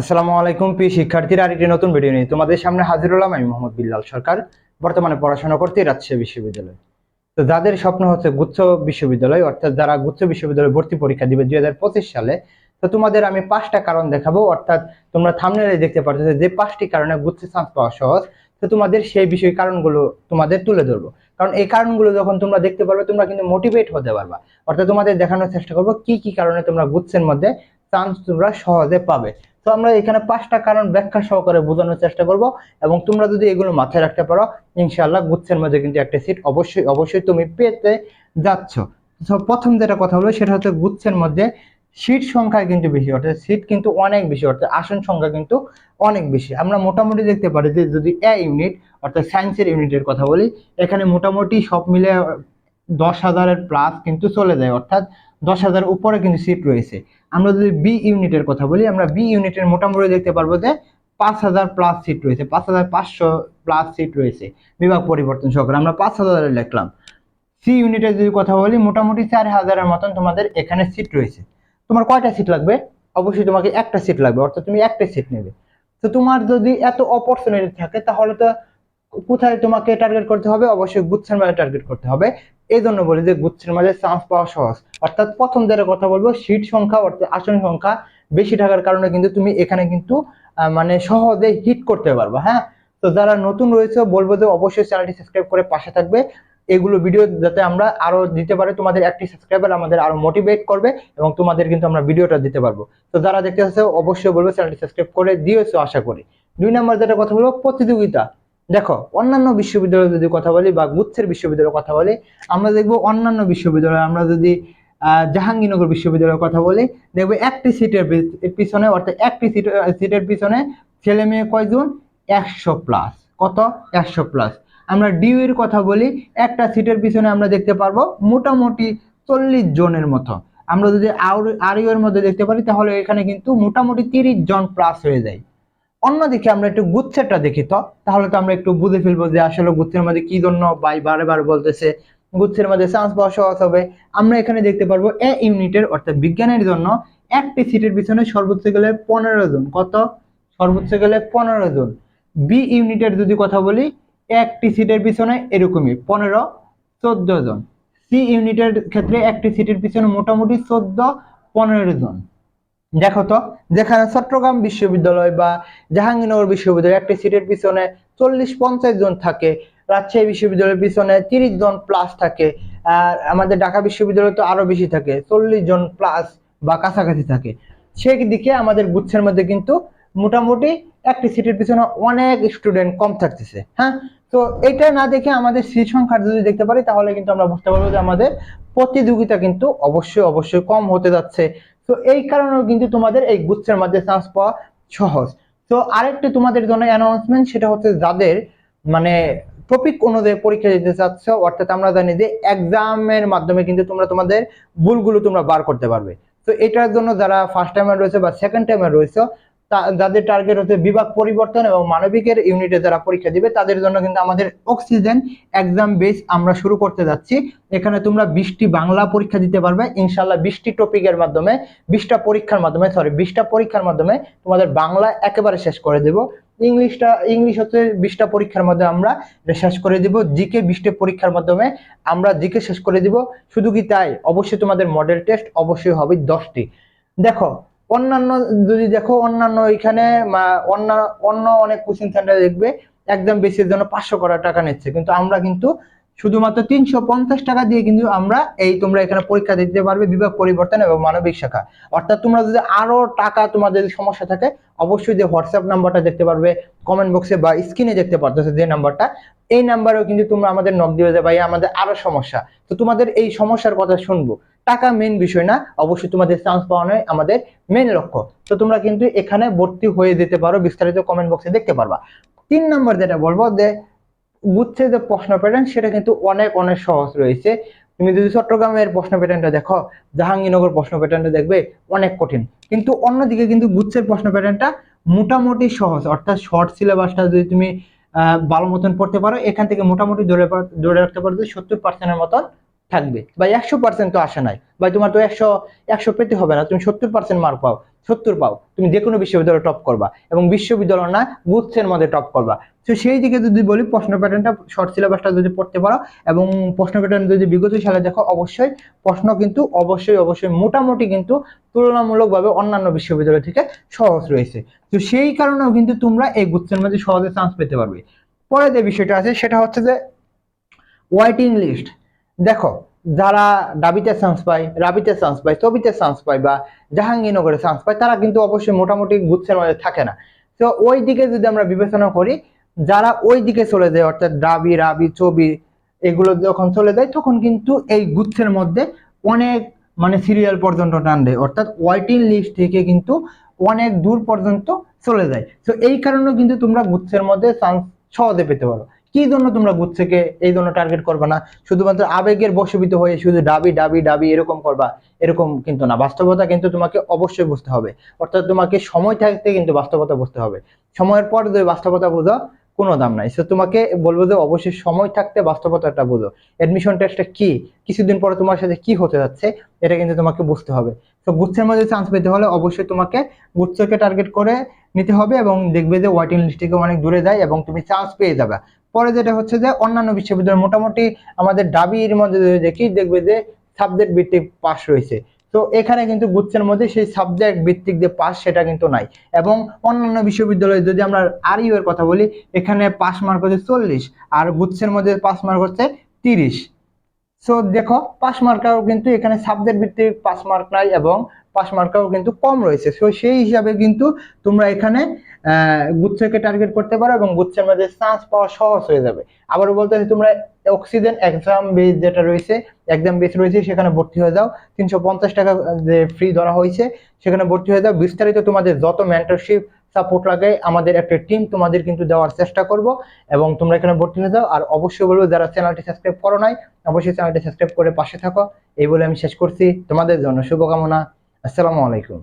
আসসালামু আলাইকুম প্রিয় শিক্ষার্থীরা, আরেকটি নতুন ভিডিও নিয়ে তোমাদের সামনে হাজির হলাম আমি মোহাম্মদ বিল্লাল সরকার, বর্তমানে পড়াশোনা করতে রাজশাহী বিশ্ববিদ্যালয়। তো যাদের স্বপ্ন হচ্ছে গুচ্ছ বিশ্ববিদ্যালয়, অর্থাৎ যারা গুচ্ছ বিশ্ববিদ্যালয় ভর্তি পরীক্ষা দিবে দুই হাজার পঁচিশ সালে, তো তোমাদের আমি পাঁচটা কারণ দেখাবো, অর্থাৎ তোমরা থামনেলে দেখতে পাচ্ছ যে পাঁচটি কারণে গুচ্ছ চান্স পাওয়া সহজ। তো তোমাদের সেই বিষয় কারণগুলো তোমাদের তুলে ধরবো। কারণ এই কারণগুলো যখন তোমরা দেখতে পারবে, তোমরা কিন্তু মোটিভেট হতে পারবা। অর্থাৎ তোমাদের দেখানোর চেষ্টা করব কি কি কারণে তোমরা গুচ্ছের মধ্যে চান্স তোমরা সহজে পাবে। তো আমরা এখানে পাঁচটা কারণ ব্যাখ্যা সহকারে বোঝানোর চেষ্টা করব এবং তোমরা যদি এগুলো মাথায় রাখতে পারো, ইনশাআল্লাহ গুচ্ছের মধ্যে কিন্তু একটা সিট অবশ্যই অবশ্যই তুমি পেতে যাচ্ছ। প্রথম যেটা কথা হলো সেটা হচ্ছে গুচ্ছের মধ্যে সিট সংখ্যা কিন্তু বেশি, অর্থাৎ সিট কিন্তু অনেক বেশি, অর্থাৎ আসন সংখ্যা কিন্তু অনেক বেশি। আমরা মোটামুটি দেখতে পারি যে যদি এ ইউনিট অর্থাৎ সায়েন্সের ইউনিটের কথা বলি, এখানে মোটামুটি সব মিলে দশ হাজারের প্লাস কিন্তু চলে যায়, অর্থাৎ দশ হাজার উপরে কিন্তু সিট রয়েছে। আমরা যদি বি ইউনিটের কথা বলি, আমরা বি ইউনিটের মোটামুটি দেখতে পারব যে পাঁচ হাজার প্লাস সিট রয়েছে, পাঁচ হাজার পাঁচশো প্লাস সিট রয়েছে বিভাগ পরিবর্তন সহকারে। আমরা পাঁচ হাজারে লিখলাম। সি ইউনিটের যদি কথা বলি, মোটামুটি চার হাজারের মতন তোমাদের এখানে সিট রয়েছে। তোমার কয়টা সিট লাগবে? অবশ্যই তোমাকে একটা সিট লাগবে, অর্থাৎ তুমি একটা সিট নেবে। তো তোমার যদি এত অপরচুনিটি থাকে, তাহলে তো কোথায় তোমাকে টার্গেট করতে হবে? অবশ্যই গুচ্ছের মাঝে টার্গেট করতে হবে। এই জন্য বলি যে গুচ্ছের মাঝে চান্স পাওয়া সহজ। অর্থাৎ প্রথম যেটা কথা বলব সিট সংখ্যা অর্থাৎ আসন সংখ্যা বেশি থাকার কারণে কিন্তু তুমি এখানে কিন্তু মানে সহজে হিট করতে পারবে হ্যাঁ? তো যারা নতুন রয়েছে, বলব যে অবশ্যই চ্যানেলটি সাবস্ক্রাইব করে পাশে থাকবে। এগুলো ভিডিও যাতে আমরা আরও দিতে পারি, তোমাদের একটি সাবস্ক্রাইবার আমাদের আরও মোটিভেট করবে এবং তোমাদের কিন্তু আমরা ভিডিওটা দিতে পারব। তো যারা দেখতে আসছে অবশ্যই বলব চ্যানেলটি সাবস্ক্রাইব করে দিয়েছ, আশা করি। দুই নম্বর যেটা কথা বলব, প্রতিযোগিতা। দেখো, অন্যান্য বিশ্ববিদ্যালয়ে যদি কথা বলি বা গুচ্ছের বিশ্ববিদ্যালয়ের কথা বলি, আমরা দেখব অন্যান্য বিশ্ববিদ্যালয়ে, আমরা যদি জাহাঙ্গীরনগর বিশ্ববিদ্যালয়ের কথা বলি, দেখব একটি সিটের পিছনে, অর্থাৎ একটি সিট সিটের পিছনে ছেলে মেয়ে কয়জন? একশো প্লাস কত? একশো প্লাস আমরা ডিউ এর কথা বলি, একটা সিটের পিছনে আমরা দেখতে পারব মোটামুটি চল্লিশ জনের মতো। আমরা যদি আর এর মধ্যে দেখতে পারি, তাহলে এখানে কিন্তু মোটামুটি তিরিশ জন প্লাস হয়ে যায়। অন্যদিকে আমরা একটু গুচ্ছেরটা দেখি তো। তাহলে তো আমরা একটু বুঝে ফেলব যে আসলে গুচ্ছের মধ্যে কি জন্য বাই বারে বারে বলতেছে। গুচ্ছের মধ্যে চান্স পাওয়া হবে। আমরা এখানে দেখতে পারব এ ইউনিটের অর্থাৎ বিজ্ঞানের জন্য একটি সিটের পিছনে সর্বোচ্চ গেলে পনেরো জন। কত? সর্বোচ্চ গেলে পনেরো জন। বি ইউনিটের যদি কথা বলি একটি সিটের পিছনে এরকমই, পনেরো, চোদ্দ জন। সি ইউনিটের ক্ষেত্রে একটি সিটের পিছনে মোটামুটি চোদ্দ, পনেরো জন। দেখো তো, যেখানে চট্টগ্রাম বিশ্ববিদ্যালয় বা জাহাঙ্গীরনগর বিশ্ববিদ্যালয় একটি সিটের পিছনে চল্লিশ পঞ্চাশ জন থাকে, রাজশাহী বিশ্ববিদ্যালয়ের পিছনে তিরিশ জন প্লাস থাকে, আর আমাদের ঢাকা বিশ্ববিদ্যালয় তো আরও বেশি থাকে, চল্লিশ জন প্লাস বা কাছাকাছি থাকে। সেই দিকে আমাদের গুচ্ছের মধ্যে কিন্তু মোটামুটি একটি সিটের পিছনে অনেক স্টুডেন্ট কম থাকতেছে হ্যাঁ? তো এটা না দেখে আমাদের সিট সংখ্যা যদি দেখতে পারি, তাহলে কিন্তু আমরা বুঝতে পারব যে আমাদের প্রতিযোগিতা কিন্তু অবশ্যই অবশ্যই কম হতে যাচ্ছে। তো এই কারণেও কিন্তু তোমাদের এই গুচ্ছের মধ্যে চান্স পাওয়া সহজ। তো আরেকটি তোমাদের জন্য অ্যানাউন্সমেন্ট সেটা হচ্ছে যাদের মানে টপিক অনুযায়ী পরীক্ষা দিতে চাচ্ছ, অর্থাৎ আমরা জানি যে এক্সামের মাধ্যমে কিন্তু তোমরা তোমাদের ভুলগুলো তোমরা বার করতে পারবে। তো এটার জন্য যারা ফার্স্ট টাইমে রয়েছে বা সেকেন্ড টাইমে রয়েছে যাদের টার্গেট হচ্ছে বিভাগ পরিবর্তন এবং মানবিকের ইউনিটে যারা পরীক্ষা দিবে, তাদের জন্য কিন্তু আমাদের অক্সিজেন এক্সাম বেস আমরা শুরু করতে যাচ্ছি। এখানে তোমরা বিশটি বাংলা পরীক্ষা দিতে পারবে। ইনশাল্লাহ বিশটি টপিকের মাধ্যমে, বিশটা পরীক্ষার মাধ্যমে সরি বিশটা পরীক্ষার মাধ্যমে তোমাদের বাংলা একেবারে শেষ করে দেব। ইংলিশটা, ইংলিশ হচ্ছে বিশটা পরীক্ষার মাধ্যমে আমরা শেষ করে দিব। জিকে বিশটা পরীক্ষার মাধ্যমে আমরা জিকে শেষ করে দিব। শুধু কি তাই? অবশ্যই তোমাদের মডেল টেস্ট অবশ্যই হবে দশটি। দেখো অন্যান্য যদি দেখো অন্যান্য এখানে অন্য অন্য অনেক কোচিং সেন্টারে দেখবে, একদম বেশির জন্য পাঁচশো করা টাকা নিচ্ছে। কিন্তু আমরা কিন্তু শুধুমাত্র তিনশো পঞ্চাশ টাকা দিয়ে কিন্তু আমরা এই তোমরা এখানে পরীক্ষা দিতে পারবে বিভাগ পরিবর্তন এবং মানবিক শাখা। অর্থাৎ তোমরা যদি আরও টাকা তোমাদের যদি সমস্যা থাকে, অবশ্যই যে হোয়াটসঅ্যাপ নাম্বারটা দেখতে পারবে কমেন্ট বক্সে বা স্ক্রিনে দেখতে পারতেছে যে নাম্বারটা, এই নাম্বারেও কিন্তু তোমরা আমাদের নক দিবে যে ভাই আমাদের আরও সমস্যা। তো তোমাদের এই সমস্যার কথা শুনব। টাকা মেন বিষয় না, অবশ্যই তোমাদের চান্স পাওয়ানোই আমাদের মেন লক্ষ্য। তো তোমরা কিন্তু এখানে ভর্তি হয়ে যেতে পারো, বিস্তারিত কমেন্ট বক্সে দেখতে পারবা। তিন নম্বর যেটা বলব যে গুচ্ছে যে প্রশ্ন প্যাটার্ন সেটা কিন্তু অনেক অনেক সহজ রয়েছে। তুমি যদি চট্টগ্রামের প্রশ্ন প্যাটার্নটা দেখো, জাহাঙ্গীরনগর প্রশ্ন প্যাটার্নটা দেখবে অনেক কঠিন। কিন্তু অন্যদিকে কিন্তু গুচ্ছের প্রশ্ন প্যাটার্নটা মোটামুটি সহজ। অর্থাৎ শর্ট সিলেবাসটা যদি তুমি ভালো মতন পড়তে পারো, এখান থেকে মোটামুটি ধরে ধরে রাখতে পারো যে সত্তর পার্সেন্টের মতন থাকবে। বা একশো পার্সেন্ট তো আসে নাই। বা তোমার তো একশো একশো পেতে হবে না। তুমি সত্তর পার্সেন্ট মার্ক পাও, সত্তর পাও। তুমি যে কোনো বিশ্ববিদ্যালয়ে টপ করবা এবং বিশ্ববিদ্যালয় না গুচ্ছের মধ্যে টপ করবা। তো সেই দিকে যদি বলি, প্রশ্ন প্যাটার্নটা শর্ট সিলেবাসটা যদি পড়তে পারো এবং প্রশ্ন প্যাটার্ন যদি বিগত সালে দেখো, অবশ্যই প্রশ্ন কিন্তু অবশ্যই অবশ্যই মোটামুটি কিন্তু তুলনামূলকভাবে অন্যান্য বিশ্ববিদ্যালয় থেকে সহজ রয়েছে। তো সেই কারণেও কিন্তু তোমরা এই গুচ্ছের মধ্যে সহজে চান্স পেতে পারবে। পরে যে বিষয়টা আছে, সেটা হচ্ছে যে ওয়াইটিং লিস্ট দেখো, যারা ডাবিতে চান্স পায়, রাবিতে চান্স পায়, তবিতে চান্স পায় বা জাহাঙ্গীরনগরে চান্স পায়, তারা কিন্তু অবশ্যই মোটামুটি গুচ্ছের মধ্যে থাকে না। তো ওই দিকে যদি আমরা বিবেচনা করি, যারা ওই দিকে চলে যায়, অর্থাৎ ডাবি রাবি ছবি এগুলো যখন চলে যায়, তখন কিন্তু এই গুচ্ছের মধ্যে অনেক মানে সিরিয়াল পর্যন্ত টান দেয়। অর্থাৎ ওয়াইটিং লিস্ট থেকে কিন্তু অনেক দূর পর্যন্ত চলে যায়। তো এই কারণে কিন্তু তোমরা গুচ্ছের মধ্যে চান্স সহজে পেতে পারো। কি জন্য তোমরা গুচ্ছকে এই জন্য টার্গেট করবে না। শুধুমাত্র আবেগের বশীভূত হয়ে শুধু ডাবি ডাবি ডাবি এরকম করবা, এরকম কিন্তু না। বাস্তবতা কিন্তু তোমাকে অবশ্যই বুঝতে হবে। অর্থাৎ তোমাকে সময় থাকতে কিন্তু বাস্তবতা বুঝতে হবে। সময়ের পর যদি বাস্তবতা বোঝো, কোনো দাম নাই। সো তোমাকে বলব যে অবশ্যই সময় থাকতে বাস্তবতাটা বোঝো। এডমিশন টেস্টটা কি? কিছুদিন পরে তোমার সাথে কি হতে যাচ্ছে? এটা কিন্তু তোমাকে বুঝতে হবে। তো গুচ্ছের মধ্যে চান্স পেতে হলে অবশ্যই তোমাকে গুচ্ছকে টার্গেট করে নিতে হবে এবং দেখবে যে ওয়াইটিং লিস্ট থেকে অনেক দূরে যায় এবং তুমি চান্স পেয়ে যাবে। পরে যেটা হচ্ছে যে অন্যান্য বিশ্ববিদ্যালয় মোটামুটি আমাদের দাবির মধ্যে দেখি, দেখবে যে সাবজেক্ট ভিত্তিক পাস রয়েছে। তো এখানে কিন্তু গুচ্ছের মধ্যে সেই সাবজেক্ট ভিত্তিক যে পাস সেটা কিন্তু নাই। এবং অন্যান্য বিশ্ববিদ্যালয়ে যদি আমরা আর ইউ এর কথা বলি, এখানে পাস মার্ক হচ্ছে চল্লিশ আর গুচ্ছের মধ্যে পাস মার্ক হচ্ছে তিরিশ। সো দেখো পাস মার্কাও কিন্তু এখানে সাবজেক্ট ভিত্তিক পাস মার্ক নাই এবং পাস মার্কাও কিন্তু কম রয়েছে। সো সেই হিসাবে কিন্তু তোমরা এখানে গুচ্ছকে টার্গেট করতে পারো এবং গুচ্ছের মধ্যে চান্স পাওয়া সহজ হয়ে যাবে। আবারও বলতে তোমরা অক্সিজেন এক্সাম বেস যেটা রয়েছে এক্সাম বেস রয়েছে, সেখানে ভর্তি হয়ে যাও। তিনশো পঞ্চাশ টাকা যে ফ্রি ধরা হয়েছে, সেখানে ভর্তি হয়ে যাও। বিস্তারিত তোমাদের যত মেন্টরশিপ সাপোর্ট লাগে, আমাদের একটা টিম তোমাদের কিন্তু দেওয়ার চেষ্টা করব এবং তোমরা এখানে ভর্তি হয়ে যাও। আর অবশ্যই বলব, যারা চ্যানেলটি সাবস্ক্রাইব করো নাই, অবশ্যই চ্যানেলটি সাবস্ক্রাইব করে পাশে থাকো। এই বলে আমি শেষ করছি। তোমাদের জন্য শুভকামনা। আসসালামু আলাইকুম।